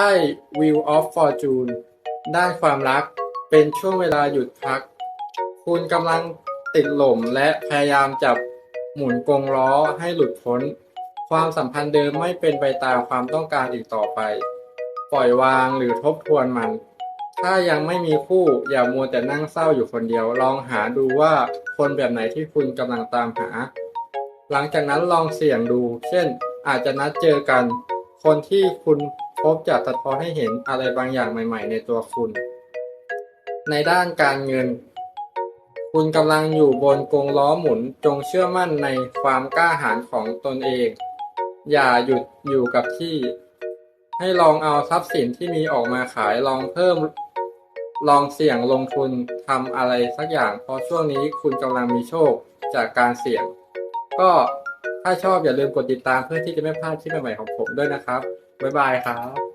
ไพ่ Wheel of Fortune ด้านความรักเป็นช่วงเวลาหยุดพัก คุณกำลังติดหล่มและพยายามจับหมุนกรงล้อให้หลุดพ้น ความสัมพันธ์เดิมไม่เป็นไปตามความต้องการอีกต่อไป ปล่อยวางหรือทบทวนมัน ถ้ายังไม่มีคู่อย่ามัวแต่นั่งเศร้าอยู่คนเดียว ลองหาดูว่าคนแบบไหนที่คุณกำลังตามหา หลังจากนั้นลองเสี่ยงดู เช่นอาจจะนัดเจอกัน คนที่คุณ พบจะสะท้อนให้เห็นอะไรบางอย่างใหม่ ๆ ในตัวคุณ ในด้านการเงิน คุณกำลังอยู่บนกรงล้อหมุนจงเชื่อมั่นในความกล้าหาญของตนเอง อย่าหยุดอยู่กับที่ ให้ลองเอาทรัพย์สินที่มีออกมาขายลองเพิ่ม ลองเสี่ยงลงทุนทำอะไรสักอย่างเพราะช่วงนี้คุณกำลังมีโชคจากการเสี่ยง ก็ถ้าชอบอย่าลืมกดติดตามเพื่อที่จะไม่พลาดคลิปใหม่ๆของผมด้วยนะครับ บ๊ายบายครับ